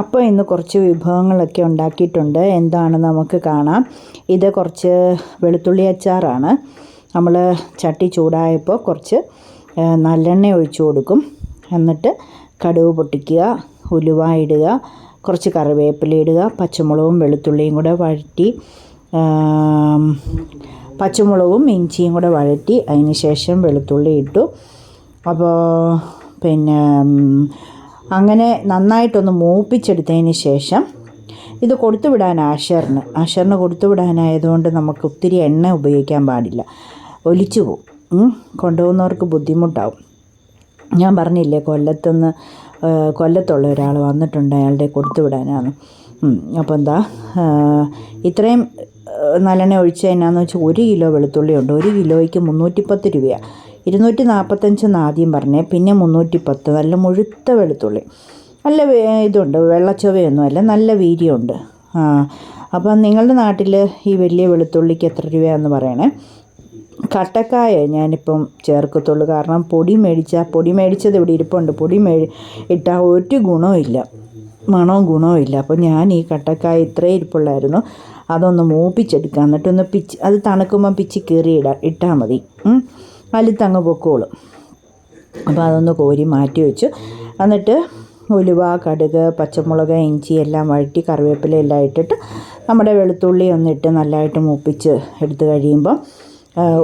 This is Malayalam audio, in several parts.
അപ്പോൾ ഇന്ന് കുറച്ച് വിഭവങ്ങളൊക്കെ ഉണ്ടാക്കിയിട്ടുണ്ട്. എന്താണ് നമുക്ക് കാണാം. ഇത് കുറച്ച് വെളുത്തുള്ളി അച്ചാറാണ്. നമ്മൾ ചട്ടി ചൂടായപ്പോൾ കുറച്ച് നല്ലെണ്ണ ഒഴിച്ചു കൊടുക്കും. എന്നിട്ട് കടുവ് പൊട്ടിക്കുക ഉലുവ ഇടുക കുറച്ച് കറിവേപ്പില ഇടുക പച്ചമുളകും വെളുത്തുള്ളിയും കൂടെ വഴറ്റി പച്ചമുളകും ഇഞ്ചിയും കൂടെ വഴറ്റി അതിന് ശേഷം വെളുത്തുള്ളി ഇട്ടു. അപ്പോൾ പിന്നെ അങ്ങനെ നന്നായിട്ടൊന്ന് മൂപ്പിച്ചെടുത്തതിന് ശേഷം ഇത് കൊടുത്തുവിടാൻ ആഷറിന് ആഷറിന് കൊടുത്തുവിടാനായതുകൊണ്ട് നമുക്ക് ഒത്തിരി എണ്ണ ഉപയോഗിക്കാൻ പാടില്ല. ഒലിച്ചു പോവും. കൊണ്ടുപോകുന്നവർക്ക് ബുദ്ധിമുട്ടാവും. ഞാൻ പറഞ്ഞില്ലേ കൊല്ലത്തുനിന്ന് കൊല്ലത്തുള്ള ഒരാൾ വന്നിട്ടുണ്ട് അയാളുടെ കൊടുത്തുവിടാനാണ് അപ്പോൾ എന്താ ഇത്രയും നല്ലെണ്ണ ഒഴിച്ച് എന്നാന്ന് വെച്ചാൽ ഒരു കിലോ വെളുത്തുള്ളി ഉണ്ട് ഒരു കിലോയ്ക്ക് മുന്നൂറ്റിപ്പത്ത് രൂപയാണ് ഇരുന്നൂറ്റി നാൽപ്പത്തഞ്ചെന്ന് ആദ്യം പറഞ്ഞേ പിന്നെ മുന്നൂറ്റി പത്ത് നല്ല മുഴുത്ത വെളുത്തുള്ളി. നല്ല ഇതുണ്ട് വെള്ളച്ചൊവയൊന്നുമല്ല നല്ല വീര്യമുണ്ട്. ആ അപ്പം നിങ്ങളുടെ നാട്ടിൽ ഈ വലിയ വെളുത്തുള്ളിക്ക് എത്ര രൂപയാണെന്ന് പറയണേ. കട്ടക്കായ ഞാനിപ്പം ചേർക്കത്തുള്ളൂ കാരണം പൊടി മേടിച്ചാൽ പൊടി മേടിച്ചത് ഇവിടെ ഇരിപ്പുണ്ട്. പൊടി മേ ഇട്ടാൽ ഒരു ഗുണവും ഇല്ല മണവും ഗുണവും ഇല്ല. അപ്പോൾ ഞാൻ ഈ കട്ടക്കായ ഇത്രയും ഇരിപ്പുള്ളായിരുന്നു അതൊന്ന് മൂപ്പിച്ചെടുക്കുക എന്നിട്ടൊന്ന് പിച്ച് അത് തണുക്കുമ്പം പിച്ച് കീറി ഇടാം ഇട്ടാൽ മതി അലുത്തങ്ങ് പൊക്കോളും. അപ്പോൾ അതൊന്ന് കോരി മാറ്റി വെച്ചു. എന്നിട്ട് ഉലുവ കടുക് പച്ചമുളക് ഇഞ്ചി എല്ലാം വഴറ്റി കറിവേപ്പില എല്ലാം ഇട്ടിട്ട് നമ്മുടെ വെളുത്തുള്ളി ഒന്നിട്ട് നല്ലതായിട്ട് മൂപ്പിച്ച് എടുത്ത് കഴിയുമ്പം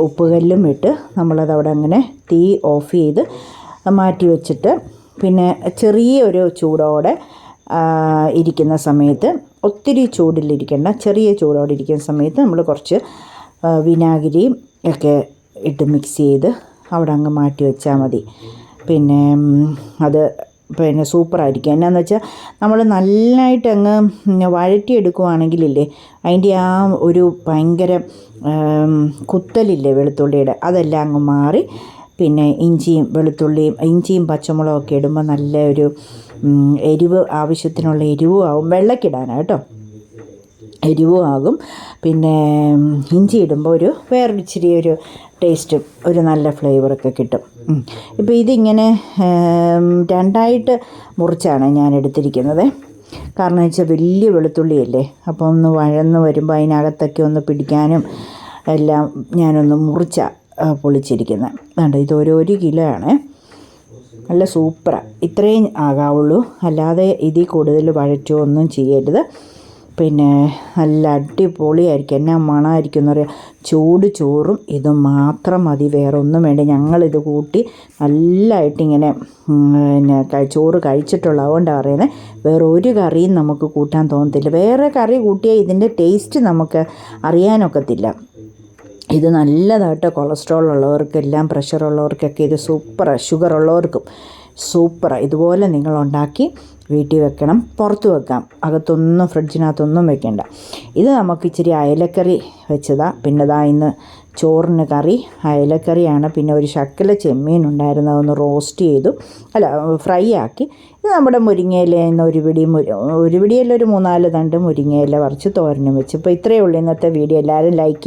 ഉപ്പുകല്ലും ഇട്ട് നമ്മളത് അവിടെ അങ്ങനെ തീ ഓഫ് ചെയ്ത് മാറ്റി വെച്ചിട്ട് പിന്നെ ചെറിയൊരു ചൂടോടെ ഇരിക്കുന്ന സമയത്ത് ഒത്തിരി ചൂടിലിരിക്കേണ്ട ചെറിയ ചൂടോടെ ഇരിക്കുന്ന സമയത്ത് നമ്മൾ കുറച്ച് വിനാഗിരിയും ഒക്കെ ഇട്ട് മിക്സ് ചെയ്ത് അവിടെ അങ്ങ് മാറ്റി വെച്ചാൽ മതി. പിന്നെ അത് പിന്നെ സൂപ്പറായിരിക്കും എന്നാന്ന് വെച്ചാൽ നമ്മൾ നല്ലതായിട്ട് അങ്ങ് വഴറ്റിയെടുക്കുവാണെങ്കിലില്ലേ അതിന്റെ ആ ഒരു ഭയങ്കര കുത്തലില്ലേ വെളുത്തുള്ളിയുടെ അതെല്ലാം അങ്ങ് മാറി പിന്നെ ഇഞ്ചിയും വെളുത്തുള്ളിയും ഇഞ്ചിയും പച്ചമുളകൊക്കെ ഇടുമ്പോൾ നല്ലൊരു എരിവ് ആവശ്യത്തിനുള്ള എരിവും ആവും. വെള്ളക്കിടാനാണ് കേട്ടോ. എരിവും ആകും. പിന്നെ ഇഞ്ചി ഇടുമ്പോൾ ഒരു വേറൊരു ഇച്ചിരി ഒരു ടേസ്റ്റും ഒരു നല്ല ഫ്ലേവറൊക്കെ കിട്ടും. ഇപ്പോൾ ഇതിങ്ങനെ രണ്ടായിട്ട് മുറിച്ചാണ് ഞാൻ എടുത്തിരിക്കുന്നത്. കാരണം വെച്ചാൽ വലിയ വെളുത്തുള്ളിയല്ലേ? അപ്പോൾ ഒന്ന് വഴന്ന് വരുമ്പോൾ അതിനകത്തൊക്കെ ഒന്ന് പിടിക്കാനും എല്ലാം ഞാനൊന്ന് മുറിച്ച പൊളിച്ചിരിക്കുന്നത് അതുകൊണ്ട് ഇത് ഒരു ഒരു കിലോ ആണ്. നല്ല സൂപ്പറാണ് ഇത്രയും ആകാവുള്ളൂ. അല്ലാതെ ഇതിൽ കൂടുതൽ വഴറ്റോ ഒന്നും ചെയ്യരുത്. പിന്നെ നല്ല അടിപൊളിയായിരിക്കും. എന്നാ മണമായിരിക്കും എന്ന് പറയുക ചൂട് ചോറും ഇത് മാത്രം മതി. വേറെ ഒന്നും വേണ്ട. ഞങ്ങളിത് കൂട്ടി നല്ലതായിട്ടിങ്ങനെ പിന്നെ ചോറ് കഴിച്ചിട്ടുള്ള അതുകൊണ്ടാണ് പറയുന്നത് വേറെ ഒരു കറിയും നമുക്ക് കൂട്ടാൻ തോന്നത്തില്ല. വേറെ കറി കൂട്ടിയാൽ ഇതിന്റെ ടേസ്റ്റ് നമുക്ക് അറിയാനൊക്കത്തില്ല. ഇത് നല്ലതായിട്ട് കൊളസ്ട്രോൾ ഉള്ളവർക്കെല്ലാം പ്രഷർ ഉള്ളവർക്കൊക്കെ ഇത് സൂപ്പറാണ് ഷുഗർ ഉള്ളവർക്കും സൂപ്പറാണ് ഇതുപോലെ നിങ്ങൾ ഉണ്ടാക്കി വീട്ടിൽ വെക്കണം. പുറത്ത് വെക്കാം. അകത്തൊന്നും ഫ്രിഡ്ജിനകത്തൊന്നും വെക്കേണ്ട. ഇത് നമുക്ക് ഇച്ചിരി അയലക്കറി വെച്ചതാണ് പിന്നെ ഇതാ ഇന്ന് ചോറിന് കറി. അയലക്കറിയാണ്. പിന്നെ ഒരു ശക്കല ചെമ്മീൻ ഉണ്ടായിരുന്നു. അതൊന്ന് റോസ്റ്റ് ചെയ്തു. അല്ല ഫ്രൈ ആക്കി. ഇത് നമ്മുടെ മുരിങ്ങയില ഒരു പിടി ഒരു പിടിയല്ല ഒരു മൂന്നാൽ തണ്ട് മുരിങ്ങയില പറിച്ച് തോരനും വെച്ച്. ഇപ്പോൾ ഇത്രയേ ഉള്ളൂ ഇന്നത്തെ വീഡിയോ. എല്ലാവരും ലൈക്ക്